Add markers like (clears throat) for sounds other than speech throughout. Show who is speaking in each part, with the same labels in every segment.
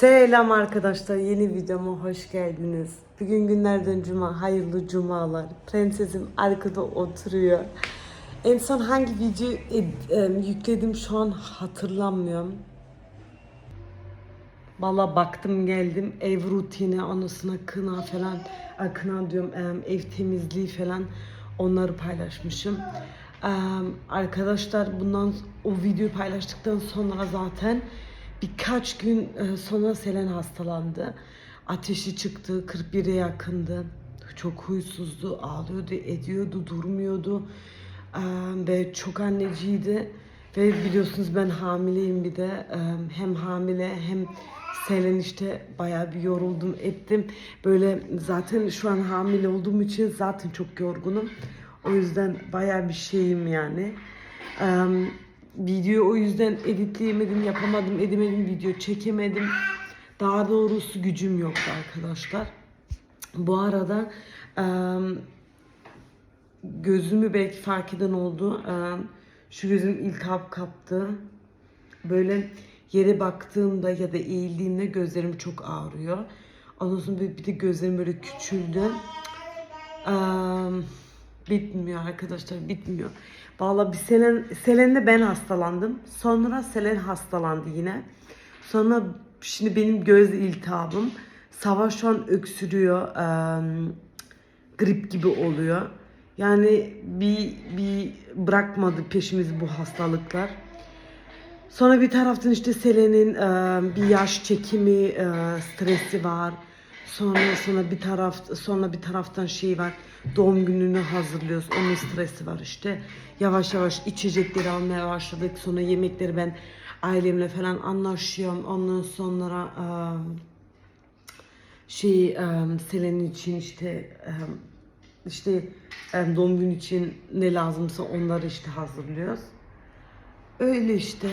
Speaker 1: Selam arkadaşlar yeni videoma hoş geldiniz. Bugün günlerden cuma hayırlı cumalar. Prensesim arkada oturuyor. En son hangi video ed- em, yükledim şu an hatırlamıyorum. Valla baktım geldim ev rutini anasına kına falan kına diyorum ev temizliği falan onları paylaşmışım. Arkadaşlar bundan o videoyu paylaştıktan sonra zaten birkaç gün e, sonra Selen hastalandı. Ateşi çıktı 41'e yakındı. Çok huysuzdu, ağlıyordu, ediyordu, durmuyordu. Em, ve çok anneciydi. Ve biliyorsunuz ben hamileyim bir de. Em, Hem hamile hem Selen işte bayağı bir yoruldum ettim. Böyle zaten şu an hamile olduğum için zaten çok yorgunum. O yüzden bayağı bir şeyim yani. Video o yüzden editleyemedim, yapamadım, edemedim, video çekemedim. Daha doğrusu gücüm yoktu arkadaşlar. Bu arada gözümü belki fark eden oldu. Şu gözüm iltihap kaptı. Böyle yere baktığımda ya da eğildiğimde gözlerim çok ağrıyor. Ondan sonra bir de gözlerim böyle küçüldü. Em, bitmiyor arkadaşlar bitmiyor. Vallahi bir Selen, Selen'de ben hastalandım. Sonra Selen hastalandı yine. Sonra şimdi benim göz iltihabım. Savaş şu an öksürüyor. em, grip gibi oluyor. Yani bir, bir bırakmadı peşimizi bu hastalıklar. Sonra bir taraftan işte Selen'in e, bir yaş çekimi e, stresi var. Sonra sonra bir taraf sonra bir taraftan şey var. Doğum gününü hazırlıyoruz. Onun stresi var işte. Yavaş yavaş içecekleri almaya başladık. Sonra yemekleri ben ailemle falan anlaşıyorum. Ondan sonra şey Selen için işte işte doğum günü için ne lazımsa onları işte hazırlıyoruz. Öyle işte.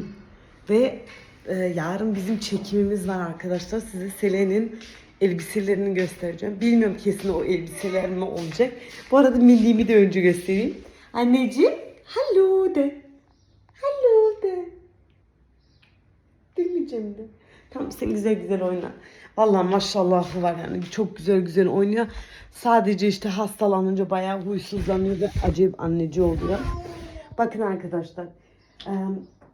Speaker 1: (clears throat) Ve e, yarın bizim çekimimiz var arkadaşlar. Size Selen'in elbiselerini göstereceğim. Bilmiyorum kesin o elbiseler mi olacak. Bu arada milliğimi de önce göstereyim. Anneciğim, hello de. Hello de. Demeyeceğim de. Tamam sen güzel güzel oyna. Vallahi maşallahı var yani çok güzel güzel oynuyor. Sadece işte hastalanınca bayağı huysuzlanıyor ve acayip anneci oluyor. Bakın arkadaşlar.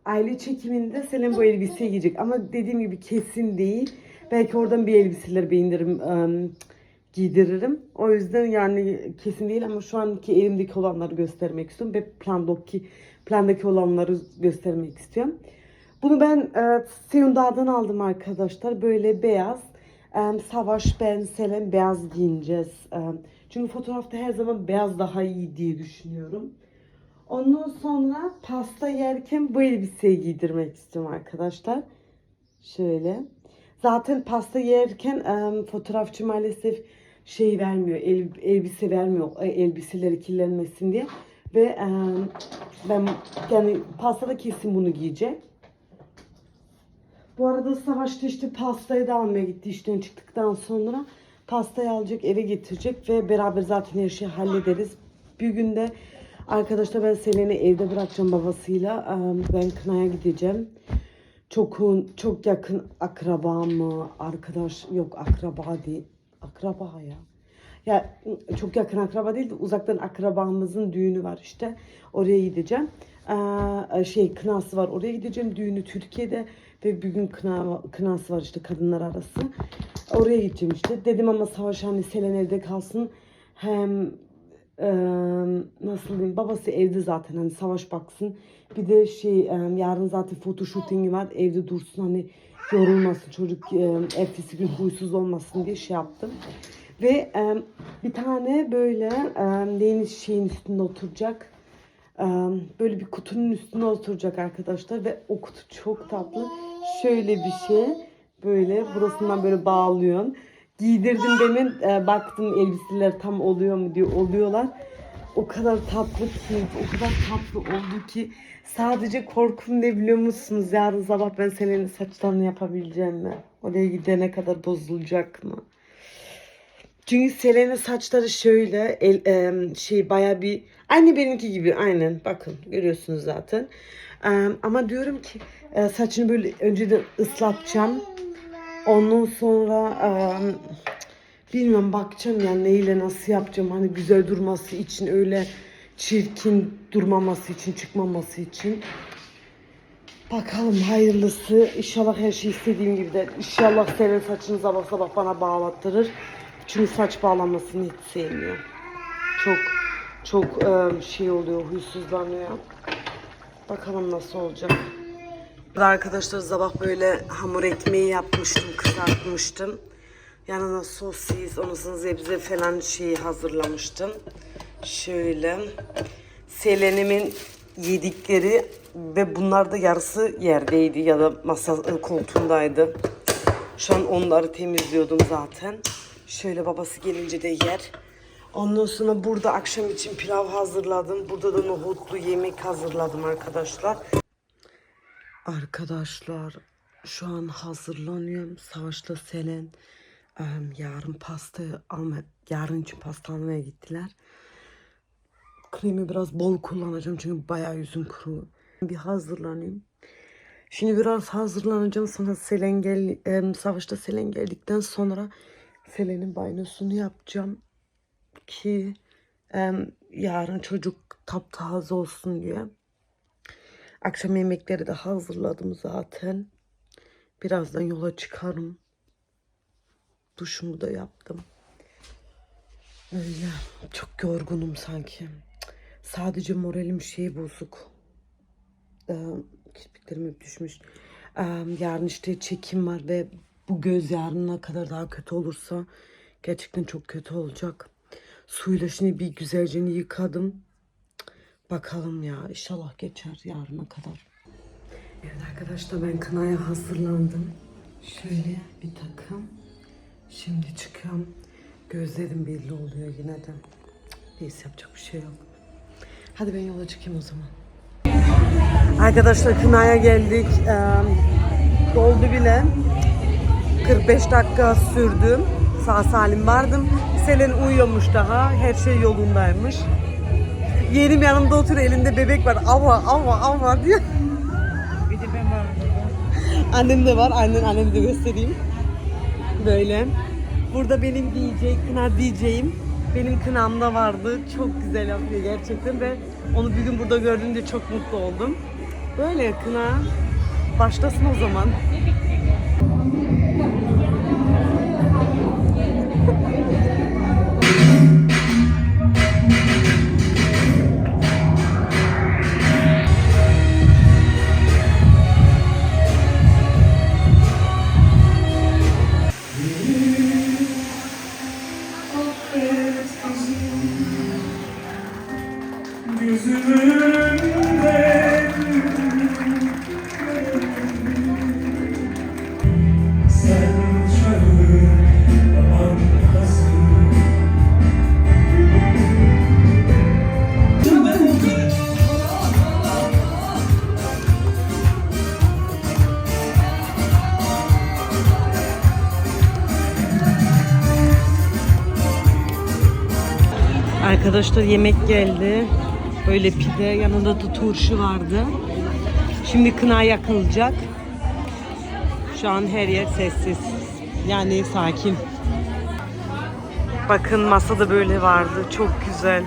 Speaker 1: Aile çekiminde Selen bu elbiseyi giyecek ama dediğim gibi kesin değil. Belki oradan bir elbiseler beğenirim, e, giydiririm. O yüzden yani kesin değil ama şu anki elimdeki olanları göstermek istiyorum ve plandaki plandaki olanları göstermek istiyorum. Bunu ben e, Seyundağ'dan aldım arkadaşlar. Böyle beyaz. E, Savaş, ben, Selen beyaz giyineceğiz. E, çünkü fotoğrafta her zaman beyaz daha iyi diye düşünüyorum. Ondan sonra pasta yerken bu elbiseyi giydirmek istiyorum arkadaşlar. Şöyle. Zaten pasta yerken fotoğrafçı maalesef şey vermiyor, el, elbise vermiyor, e, elbiseleri kirlenmesin diye. Ve ben yani pastada kesin bunu giyecek. Bu arada Savaş'ta işte pastayı da almaya gitti işten çıktıktan sonra. Pastayı alacak eve getirecek ve beraber zaten her şeyi hallederiz. Bir günde arkadaşlar ben Selen'i evde bırakacağım babasıyla. Ben Kına'ya gideceğim. Çok çok yakın akraba mı arkadaş yok akraba değil. Akraba ya. Ya çok yakın akraba değil de uzaktan akrabamızın düğünü var işte. Oraya gideceğim. Şey kınası var oraya gideceğim. Düğünü Türkiye'de ve bir gün kına, kınası var işte kadınlar arası. Oraya gideceğim işte. Dedim ama Savaş hani Selen evde kalsın. Hem e, nasıl diyeyim babası evde zaten hani Savaş baksın. Bir de şey e, yarın zaten photoshootingi var. Evde dursun hani yorulmasın çocuk e, ertesi gün huysuz olmasın diye şey yaptım. Ve e, bir tane böyle e, neyin şeyin üstünde oturacak. E, böyle bir kutunun üstüne oturacak arkadaşlar ve o kutu çok tatlı. Şöyle bir şey. Böyle burasından böyle bağlıyorsun. Giydirdim demin e, baktım elbiseler tam oluyor mu diye oluyorlar. O kadar tatlı ki, o kadar tatlı oldu ki sadece korkum ne biliyor musunuz? Yarın sabah ben senin saçlarını yapabileceğim mi? Oraya gidene kadar bozulacak mı? Çünkü Selen'in saçları şöyle el, e, şey baya bir aynı benimki gibi aynen bakın görüyorsunuz zaten. E, ama diyorum ki e, saçını böyle önceden ıslatacağım. Ondan sonra eee, bilmiyorum bakacağım yani neyle nasıl yapacağım. Hani güzel durması için öyle çirkin durmaması için çıkmaması için. Bakalım hayırlısı. İnşallah her şey istediğim gibi de. İnşallah senin saçını sabah sabah bana bağlattırır. Çünkü saç bağlamasını hiç sevmiyorum. Çok çok şey oluyor, huysuzlanıyor. Bakalım nasıl olacak. Arkadaşlar sabah böyle hamur ekmeği yapmıştım, kızartmıştım. Yanına sosis, sonra zebze falan şeyi hazırlamıştım. Şöyle. Selenimin yedikleri ve bunlar da yarısı yerdeydi ya da masa koltuğundaydı. Şu an onları temizliyordum zaten. Şöyle babası gelince de yer. Ondan sonra burada akşam için pilav hazırladım. Burada da nohutlu yemek hazırladım arkadaşlar. Arkadaşlar şu an hazırlanıyorum. Savaş'ta Selen em, yarın pasta alma, yarın için pasta almaya gittiler. Kremi biraz bol kullanacağım çünkü bayağı yüzüm kuru. Bir hazırlanayım. Şimdi biraz hazırlanacağım sonra Selen gel, em, Savaş'ta Selen geldikten sonra Selen'in banyosunu yapacağım ki em, yarın çocuk taptaze olsun diye. Akşam yemekleri de hazırladım zaten. Birazdan yola çıkarım. Duşumu da yaptım. Öyle çok yorgunum sanki. Sadece moralim şey bozuk. Ee, kirpiklerim hep düşmüş. Ee, yarın işte çekim var ve bu göz yarına kadar daha kötü olursa gerçekten çok kötü olacak. Suyla şimdi bir güzelce yıkadım. Bakalım ya inşallah geçer yarına kadar. Evet arkadaşlar ben kınaya hazırlandım. Şöyle bir takım. Şimdi çıkıyorum. Gözlerim belli oluyor yine de. Neyse yapacak bir şey yok. Hadi ben yola çıkayım o zaman. Arkadaşlar kınaya geldik. Ee, doldu bile. 45 dakika sürdü. Sağ salim vardım. Selen uyuyormuş daha. Her şey yolundaymış. Yeğenim yanımda oturuyor elinde bebek var. Ava ava ava diyor.
Speaker 2: Bir de ben varım.
Speaker 1: Annem de var. Annen annemi de göstereyim. Böyle. Burada benim DJ, kına DJ'im. Benim kınamda vardı. Çok güzel yapıyor gerçekten ve onu bir gün burada gördüğümde çok mutlu oldum. Böyle kına başlasın o zaman. Arkadaşlar yemek geldi. Böyle pide, yanında da turşu vardı. Şimdi kına yakılacak. Şu an her yer sessiz. Yani sakin. Bakın masada böyle vardı. Çok güzel.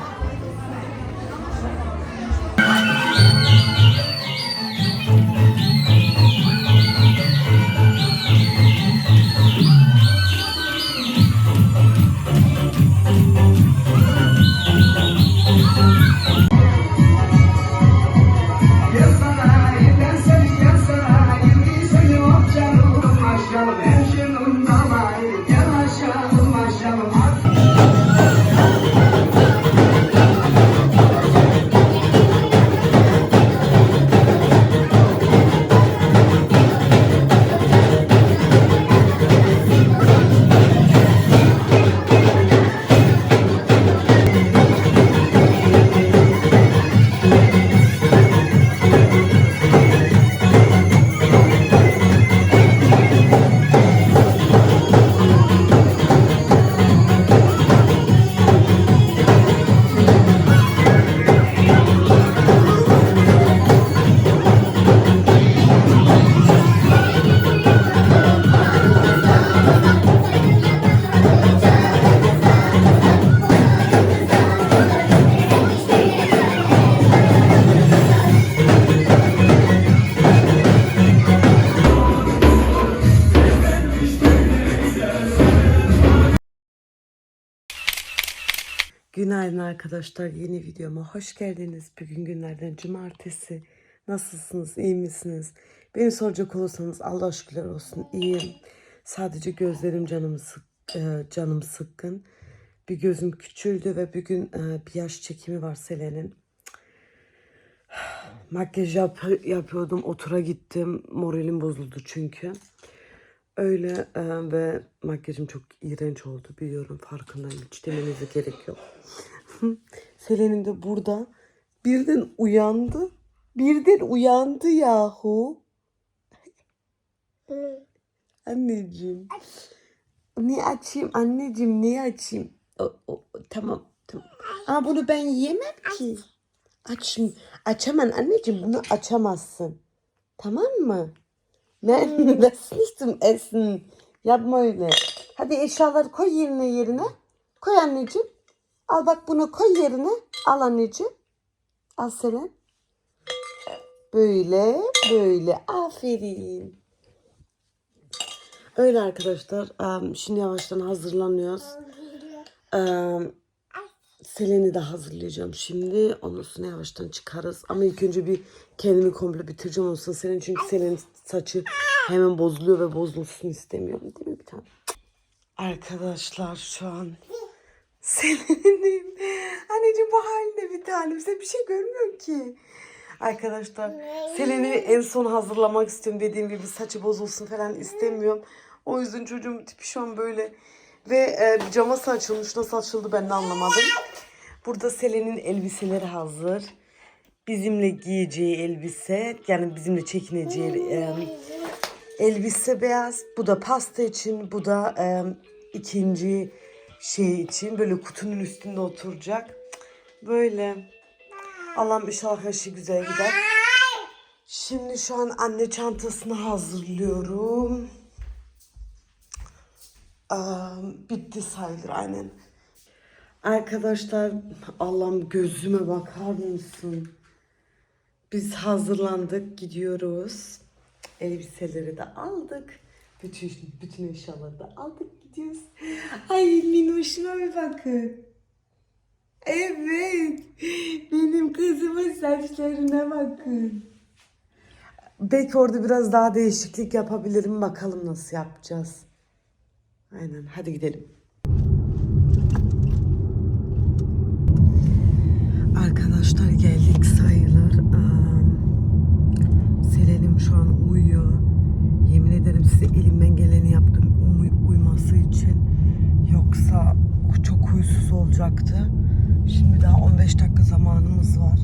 Speaker 1: Arkadaşlar. Yeni videoma hoş geldiniz. Bugün günlerden cumartesi. Nasılsınız? iyi misiniz? Beni soracak olursanız Allah şükürler olsun iyiyim. Sadece gözlerim canım sık, e, canım sıkkın. Bir gözüm küçüldü ve bugün e, bir yaş çekimi var Selen'in. (sighs) Makyaj yap yapıyordum. Otura gittim. Moralim bozuldu çünkü. Öyle e, ve makyajım çok iğrenç oldu biliyorum farkındayım. Hiç demenize gerek yok. (laughs) Selen'in de burada birden uyandı. Birden uyandı yahu. (laughs) Anneciğim. Ne açayım anneciğim ne açayım? O, o, tamam tamam. Ama bunu ben yiyemem ki. Aç, açamam anneciğim bunu açamazsın. Tamam mı? Ne? Nicht zum Essen. Yapma öyle. Hadi eşyaları koy yerine yerine. Koy anneciğim. Al bak bunu koy yerine. Al anneciğim. Al Selen. Böyle böyle. Aferin. Öyle arkadaşlar. Şimdi yavaştan hazırlanıyoruz. Selen'i de hazırlayacağım şimdi. Ondan sonra yavaştan çıkarız. Ama ilk önce bir kendimi komple bitireceğim olsun Selen. Çünkü Selen'in saçı hemen bozuluyor ve bozulsun istemiyorum. Değil mi bir tane? Arkadaşlar şu an Selen'in anneciğim bu halinde bir tanem. Sen bir şey görmüyorsun ki. Arkadaşlar Selen'i en son hazırlamak istiyorum. Dediğim gibi saçı bozulsun falan istemiyorum. O yüzden çocuğum tipi şu an böyle. Ve e, pijaması açılmış. Nasıl açıldı ben de anlamadım. Burada Selen'in elbiseleri hazır. Bizimle giyeceği elbise. Yani bizimle çekineceği e, elbise beyaz. Bu da pasta için. Bu da e, ikinci şey için. Böyle kutunun üstünde oturacak. Böyle. Allah'ım inşallah her şey güzel gider. Şimdi şu an anne çantasını hazırlıyorum. Aa, bitti sayılır aynen. Arkadaşlar Allah'ım gözüme bakar mısın? Biz hazırlandık gidiyoruz. Elbiseleri de aldık. Bütün, bütün eşyaları da aldık gidiyoruz. Ay minnoşuma bir bakın. Evet. Benim kızımın saçlarına bakın. Belki orada biraz daha değişiklik yapabilirim. Bakalım nasıl yapacağız. Aynen. Hadi gidelim. Arkadaşlar geldik sayılır. Selen'im şu an uyuyor. Yemin ederim size elimden geleni yaptım uy- uyuması için. Yoksa çok huysuz olacaktı. Şimdi daha 15 dakika zamanımız var.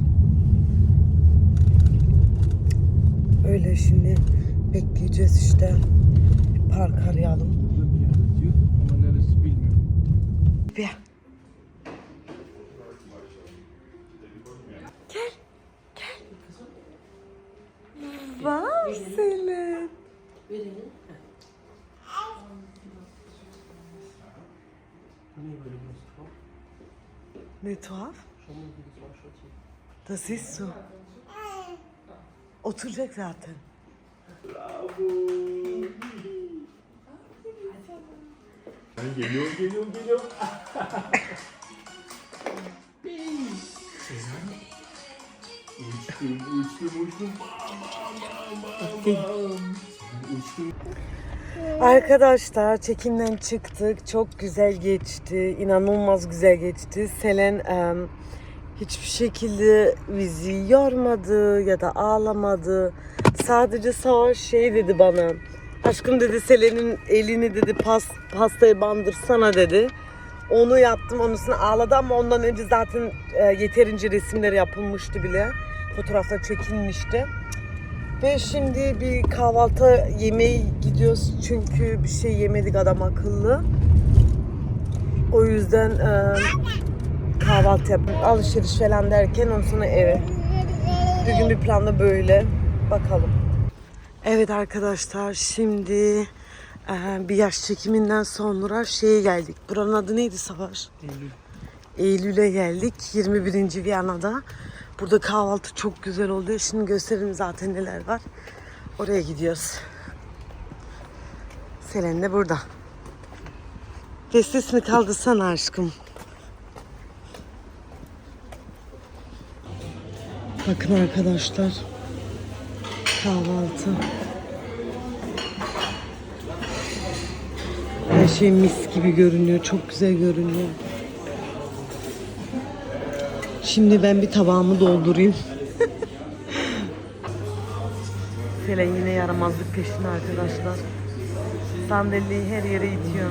Speaker 1: Öyle şimdi bekleyeceğiz işte. Park arayalım.
Speaker 3: bir yer diyor ama neresi bilmiyorum.
Speaker 1: Bir. Gel. Gel. Wow Selin.
Speaker 3: Niye böyle burası tuhaf?
Speaker 1: Ne tuhaf. Das ist so. Oturacak zaten.
Speaker 3: Geliyor geliyor geliyor. uçtum uçtum uçtum. Bam bam bam bam. Uçtum.
Speaker 1: Arkadaşlar çekimden çıktık. Çok güzel geçti. İnanılmaz güzel geçti. Selen em, hiçbir şekilde bizi yormadı ya da ağlamadı. Sadece Savaş şey dedi bana. Aşkım dedi Selen'in elini dedi pas, pastaya bandırsana dedi. Onu yaptım. Onun üstüne ağladı ama ondan önce zaten e, yeterince resimleri yapılmıştı bile. Fotoğraflar çekilmişti. Ve şimdi bir kahvaltı yemeğe gidiyoruz çünkü bir şey yemedik adam akıllı. O yüzden e, kahvaltı yap, alışveriş falan derken ondan sonra eve. Bugün bir planda böyle. Bakalım. Evet arkadaşlar şimdi e, bir yaş çekiminden sonra şeye geldik. Buranın adı neydi Savaş?
Speaker 3: Eylül.
Speaker 1: Eylül'e geldik. 21. Viyana'da. Burada kahvaltı çok güzel oluyor. Şimdi gösteririm zaten neler var. Oraya gidiyoruz. Selen de burada. Destesini kaldırsana aşkım. Bakın arkadaşlar. Kahvaltı. Her şey mis gibi görünüyor. Çok güzel görünüyor. Şimdi ben bir tabağımı doldurayım. Selen yine yaramazlık peşinde arkadaşlar. Sandalyeyi her yere itiyor.